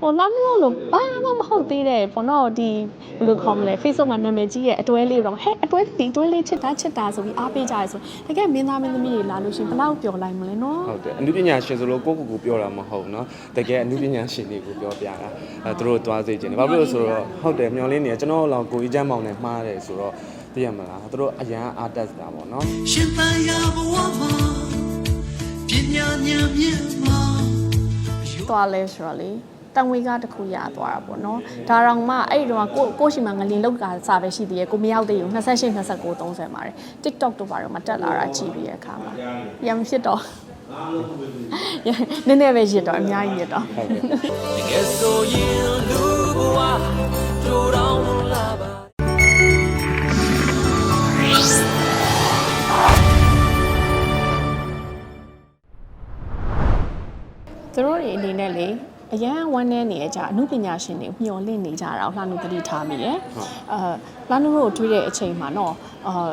ပေါ်လာမျိုးလို့ဘာမှမဟုတ်သေးတယ်ပေါ်တော့ဒီဘယ်လိုခေါ်မလဲ Facebook မှာနာမည်ကြီးရဲ့အတွဲလေးတော့ဟဲ့အတွဲဒီအတွဲလေးချစ်တာချစ်တာဆိုပြီးအားပေးကြရဲဆိုတကယ်မင်းသားမင်းသမီးတွေလာလို့ရှိရင်ဘယ်လောက်ပျော်လိုက်မလဲနော်ဟုတ်တယ်အမှုပညာရှင်ဆိုလို့ကိုကိုကိုပြောတာမဟုတ်နော်တကယ်အမှုပညာရှင်တွေကိုပြောပြတာအဲသူတို့သွားစေခြင်းတယ်ဘာဖြစ်လို့ဆိုတော့ဟုတ်တယ်မျောလင်းနေကျွန်တော်လောက်ကိုကြီးချမ်းမောင်နဲ့မှားတယ်ဆိုတော့သိရမလားသူတို့အရန်အားတက်တာပေါ့နော်ရှင်တန်ရဘဝမှာပညာဉာဏ်မြင့်မှာသွားလဲဆိုတော့လေ တန်ဝေကတစ်ခုရသွားတာပေါ့နော်ဒါတော့မှအဲ့ဒီတော့ကိုကိုရှိမှငလင်လောက်ကစားပဲရှိသေးရဲ့ကိုမရောက်သေးဘူး28 29 30ပါတယ် TikTok တို့ဘာတော့မတက်လာတာကြည့်ပြီးတဲ့အခါမှာရမဖြစ်တော့နည်းနည်းပဲရစ်တော့အများကြီးရစ်တော့ဟုတ်တယ်တကယ်ဆိုရင်လူဘဝဒူတောင်းလာပါသူတို့တွေအနေနဲ့လေ အရန်ဝမ်းနေနေကြအမှုပညာရှင်တွေမျှော်လင့်နေကြတာကိုလှမ်းလို့သတိထားမိတယ်။အာလှမ်းလို့တွေ့တဲ့အချိန်မှာတော့အာ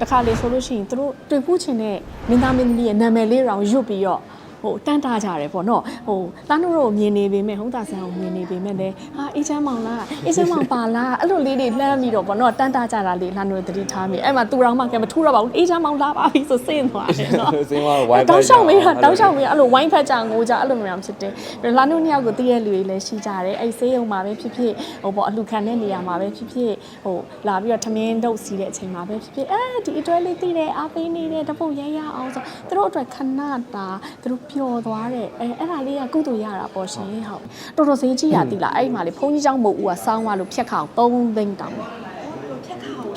တခါလေဆိုလို့ရှိရင်သူတို့တွေ့ဖို့ချင်တဲ့မင်းသားမင်းသမီးရဲ့နာမည်လေးတောင်ရွတ်ပြီးတော့ ဟိုတန်းတားကြတယ်ပေါ့နော်ဟိုလှမ်းလို့မြင်နေပေမဲ့ဟုတ်တာဆန်းကိုမြင်နေပေမဲ့လည်းဟာအေးချမ်းမောင်လားအေးချမ်းမောင်ပါလားအဲ့လိုလေးတွေလှမ်းပြီးတော့ပေါ့နော်တန်းတားကြတာလေးလှမ်းလို့သတိထားမိအဲ့မှာသူတော်မှကဲမထူတော့ပါဘူးအေးချမ်းမောင်လာပါပြီဆိုစင့်သွားတယ်နော်စင်းသွားဝိုင်းတောက်လျှောက်မေးတာတောက်လျှောက်မေးတာအဲ့လိုဝိုင်းဖက်ကြငိုကြအဲ့လိုမျိုးဖြစ်တယ်ပြီးတော့လာနုနှစ်ယောက်ကိုတည့်ရဲ့လူတွေလည်းရှိကြတယ်အဲ့ဆေးရုံမှာပဲဖြစ်ဖြစ်ဟိုပေါ့အလှခံတဲ့နေရာမှာပဲဖြစ်ဖြစ်ဟိုလာပြီးတော့ထမင်းတုပ်စီတဲ့အချိန်မှာပဲဖြစ်ဖြစ်အဲဒီအတွဲလေးတည်တယ်အားပေးနေတယ်တပုတ်ရရအောင်ဆိုသူတို့အတွက်ခဏတာသူတို့ပျော်သွားတဲ့အဲအဲ့ဒါလေးကကုသိုလ်ရတာပေါ့ရှင်ဟုတ်တော်တော်ဈေးကြီးရတိလားအဲ့ဒီမှာလေဘုန်းကြီးเจ้าမဟုတ်ဘူးကစောင်းသွားလို့ဖြတ်ခါအောင်3သိန်းတောင်းတယ်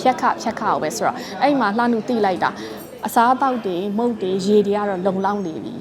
ဖြတ်ခဖြတ်ခအောင်ပဲဆိုတော့အဲ့မှာလှမ်းလူတိလိုက်တာအစားအသောက်တွေမုတ်တွေရေတွေကတော့လုံလောက်နေပြီ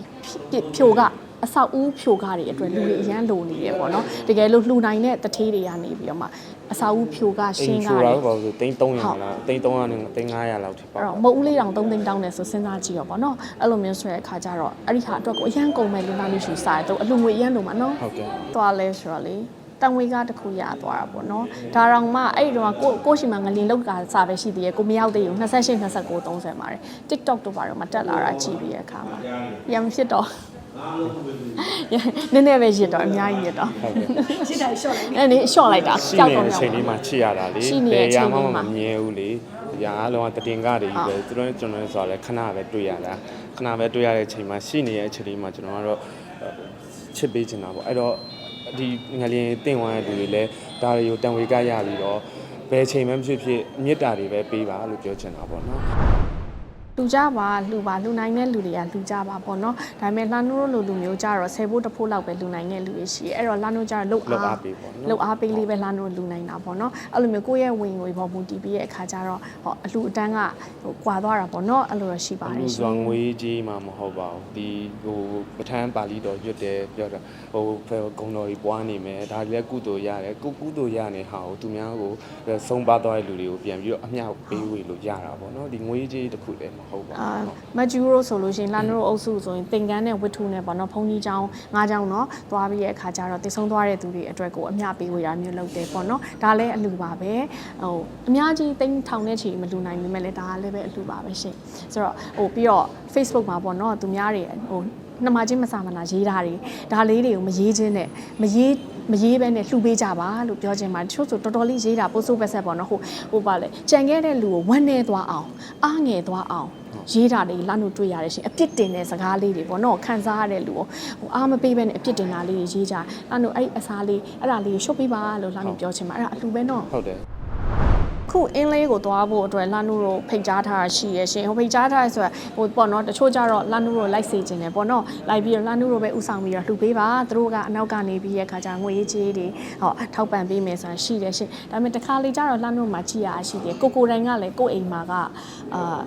ဖြဖြိုက အဆောက်ဦးဖြိုကားတွေအတွက်လူတွေအရန်လိုနေတယ်ပေါ့နော်တကယ်လို့လှူနိုင်တဲ့တထေးတွေကနေပြီးတော့မှအဆောက်ဦးဖြိုကရှအင်းင်းကားချိုတွေတာပေါ့ဆိုတိန်း300လားတိန်း300နဲ့တိန်း900လောက်ထိပေါ့အဲ့တော့မုတ်ဦးလေးတောင်3သိန်းတောင်းတယ်ဆိုစဉ်းစားကြည့်ရောပေါ့နော်အဲ့လိုမျိုးဆိုတဲ့အခါကျတော့အဲ့ဒီဟာအတွက်ကိုအရန်ကုန်မဲ့လူနာလူရှူစားတယ်သူအလူငွေအရန်လိုမှာနော်ဟုတ်ကဲ့သွားလဲဆိုတော့လေတန်ဝေကတစ်ခုရသွားတာပေါ့နော်ဒါတော့မှအဲ့ဒီတော့ကိုကိုရှိမှငလင်လောက်ကစားပဲရှိသေးရဲ့ကိုမရောက်သေးဘူး28 29 30ပါတယ် TikTok တို့ဘာတော့မတက်လာတာကြည့်ပြီးတဲ့အခါမှာရမဖြစ်တော့ နည်းနည်းပဲရစ်တော့အများကြီးရစ်တော့ဟုတ်ကဲ့ရစ်တာရှော့လိုက်အဲ့ဒီရှော့လိုက်တာရှိကြောက်နေတော့ တဲ့အမြောက်ချိန်လေးမှာချစ်ရတာလေရှိနေတဲ့အချိန်လေးမှမှာမမြင်ဘူးလေ။ရာအလုံးကတတင်ကားတွေကြီးပဲသူတို့ကျွန်တော်ဆိုတော့လည်းခဏပဲတွေ့ရတာခဏပဲတွေ့ရတဲ့အချိန်မှာရှိနေတဲ့အချိန်လေးမှာကျွန်တော်ကတော့ချစ်ပေးချင်တာပေါ့အဲ့တော့ဒီငလျင်တင့်ဝမ်းတဲ့လူတွေလည်းဒါတွေကိုတန်ဝေကရပြီးတော့ဘယ်ချိန်မှမဖြစ်ဖြစ်မေတ္တာတွေပဲပေးပါလို့ပြောချင်တာပေါ့နော် လူကြပါလူပါလူနိုင်တဲ့လူတွေကလူကြပါပေါ့နော်ဒါပေမဲ့လှနိုးလိုလူမျိုးကြတော့ဆယ်ဖို့တစ်ဖို့လောက်ပဲလူနိုင်တဲ့လူတွေရှိတယ်အဲ့တော့လှနိုးကြတော့လုတ်လောက်အားအားပေးပေါ့နော်လုတ်အားပေးလေးပဲလှနိုးလူနိုင်တာပေါ့နော်အဲ့လိုမျိုးကိုယ့်ရဲ့ဝင်ငွေပေါ်မူတည်ပြီးရဲ့အခါကျတော့ဟောအလူအတန်းကဟိုကွာသွားတာပေါ့နော်အဲ့လိုတော့ရှိပါတလူယ်ရှင်စွာငွေကြီးမှမဟုတ်ပါဘူးဒီဟိုပဋ္ဌာန်းပါဠိတော်ရွတ်တယ်ပြောတာဟိုဂုံတော်ကြီးပွားနေမယ်ဒါလည်းကုသိုလ်ရတယ်ကုကုသိုလ်ရနေဟာကိုသူများကိုဆုံးပါသွားတဲ့လူတွေကိုပြန်ပြီးတော့အမြောက်ပေးဝေလို့ရတာပေါ့နော်ဒီငွေကြီးတစ်ခုလည်းမဟုတ်ပါအာမဂျူရိုဆိုလို့ရှိရင်လန်ဒရိုအုပ်စုဆိုရင်သင်္ကန်းနဲ့ဝတ္ထုနဲ့ပေါ့နော်ဘုံကြီးကျောင်းငါးကျောင်းတော့သွားပြီးရဲ့အခါကျတော့တည်ဆုံသွားတဲ့သူတွေအတွက်ကိုအမျှပေးဝေတာမျိုးလုပ်တယ်ပေါ့နော်ဒါလည်းအလှပါပဲဟိုအများကြီးသိန်းထောင်နဲ့ချီမလူနိုင်ပေမဲ့လည်းဒါကလည်းပဲအလှပါပဲရှင်ဆိုတော့ဟိုပြီးတော့ Facebook မှာပေါ့နော်သူများတွေဟိုနှမချင်းမစာမနာရေးတာတွေဒါလေးတွေကိုမရေးခြင်းနဲ့မရေး မရေးဘဲနဲ့လှူပေးကြပါလို့ပြောချင်ပါတယ်တချို့ဆိုတော်တော်လေးရေးတာပို့ဆိုးပဲဆက်ပေါ့နော်ဟိုဟိုပါလေကြံခဲ့တဲ့လူကိုဝမ်းနေသွားအောင်အားငယ်သွားအောင်ရေးတာတွေလမ်းလို့တွေ့ရတယ်ရှင်အပြစ်တင်တဲ့စကားလေးတွေပေါ့နော်ခံစားရတဲ့လူကိုဟိုအားမပေးဘဲနဲ့အပြစ်တင်တာလေးတွေရေးကြလမ်းလို့အဲ့အစားလေးအဲ့ဒါလေးကိုရှုပ်ပေးပါလို့လမ်းလို့ပြောချင်ပါအဲ့ဒါအလှူပဲနော်ဟုတ်တယ် ခုအင်းလေးကိုသွားဖို့အတွက်လန်နူတို့ဖိတ်ကြားထားတာရှိရရှင်ဟိုဖိတ်ကြားထားရဆိုတော့ဟိုပေါ့နော်တချို့ကြတော့လန်နူတို့လိုက်စေခြင်းတယ်ပေါ့နော်လိုက်ပြီးတော့လန်နူတို့ပဲဥဆောင်ပြီးတော့လှူပေးပါသူတို့ကအနောက်ကနေပြီးရဲ့ခါကျငွေရေးကြေးတွေဟောထောက်ပံ့ပေးမယ်ဆိုတာရှိတယ်ရှင်ဒါပေမဲ့တစ်ခါလေကျတော့လန်နူမှာကြည်ရရှိတယ်ကိုကိုတိုင်ကလည်းကိုယ့်အိမ်မှာကအာ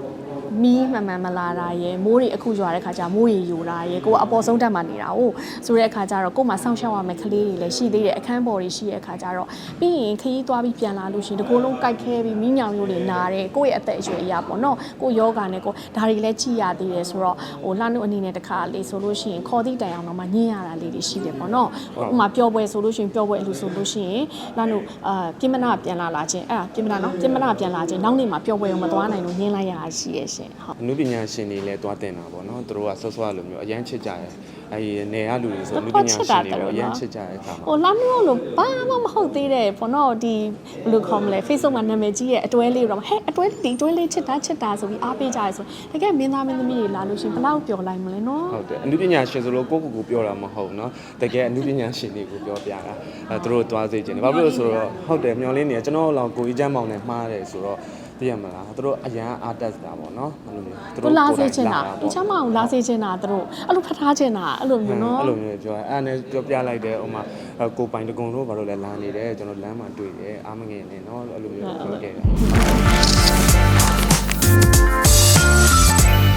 မီးမှန်မှန်မလာတာရယ်မိုးတွေအခုရွာတဲ့ခါကျမိုးရေယိုတာရယ်ကိုကအပေါ်ဆုံးတက်မှနေတာ哦ဆိုတဲ့အခါကျတော့ကို့မှာစောင့်ရှောက်ရမယ့်ကလေးတွေလည်းရှိသေးတယ်အခန်းပေါ်တွေရှိတဲ့အခါကျတော့ပြီးရင်ခရီးသွားပြီးပြန်လာလို့ရှိရင်ဒီကိုယ်လုံးကြိုက်ခဲခဲပြီးမိညောင်မျိုးတွေနာတယ်ကိုယ့်ရဲ့အသက်အရွယ်အရာပေါ့နော်ကိုယ့်ယောဂနဲ့ကိုဒါတွေလည်းကြည်ရသေးတယ်ဆိုတော့ဟိုလှနုအနေနဲ့တခါလေးဆိုလို့ရှိရင်ခေါ်သည့်တိုင်အောင်တော့မှညင်ရတာလေးတွေရှိတယ်ပေါ့နော်ဥပမာပျော်ပွဲဆိုလို့ရှိရင်ပျော်ပွဲအလူဆိုလို့ရှိရင်လှနုအာပြင်မနာပြန်လာလာခြင်းအဲ့ဒါပြင်မနာနော်ပြင်မနာပြန်လာခြင်းနောက်နေ့မှာပျော်ပွဲကိုမသွားနိုင်လို့ညင်လိုက်ရတာရှိရဲ့ရှင်ဟုတ်အနုပညာရှင်တွေလည်းတွားတင်တာပေါ့နော်သူတို့ကဆော့ဆော့လိုမျိုးအရန်ချစ်ကြတယ်အဲဒီနေရလူတွေဆိုအနုပညာရှင်တွေတော့အရန်ချစ်ကြတဲ့အခါမှာဟိုလာမျိုးလို့ဘာမှမဟုတ်သေးတဲ့ဘောနော်ဒီဘယ်လိုခေါ်မလဲ Facebook မှာနာမမည်ကြီးရဲ့အတွဲလေးတော့ဟဲ့အတွဲလေးဒီအတွဲလေးချစ်တာချစ်တာဆိုပြီးအားပေးကြရဲဆိုတကယ်မင်းသားမင်းသမီးတွေလာလို့ရှိရင်ဘလောက်ပျော်လိုက်မလဲနော်ဟုတ်တယ်အမှုပညာရှင်ဆိုလို့ကိုကိုကိုပြောတာမဟုတ်နော်တကယ်အမှုပညာရှင်တွေကိုပြောပြတာအဲသူတို့သွားစေခြင်းတယ်ဘာဖြစ်လို့ဆိုတော့ဟုတ်တယ်မျောလင်းနေကျွန်တော်တို့လောက်ကိုကြီးချမ်းမောင်နဲ့မှားတယ်ဆိုတော့ သိရမလားသူတို့အရန်အာတက်တာပေါ့နော်အဲ့လိုမျိုးသူတို့လာစေချင်တာဒီချမ်းမအောင်လာစေချင်တာသူတို့အဲ့လိုဖတ်ထားချင်တာအဲ့လိုမျိုးနော်အဲ့လိုမျိုးပြောအဲ့နဲ့ပြောပြလိုက်တယ်ဟိုမှာကိုပိုင်တကုံတို့ဘာလို့လဲလာနေတယ်ကျွန်တော်လမ်းမှာတွေ့တယ်အာမငယ်နေနော်အဲ့လိုမျိုးပြောခဲ့တာ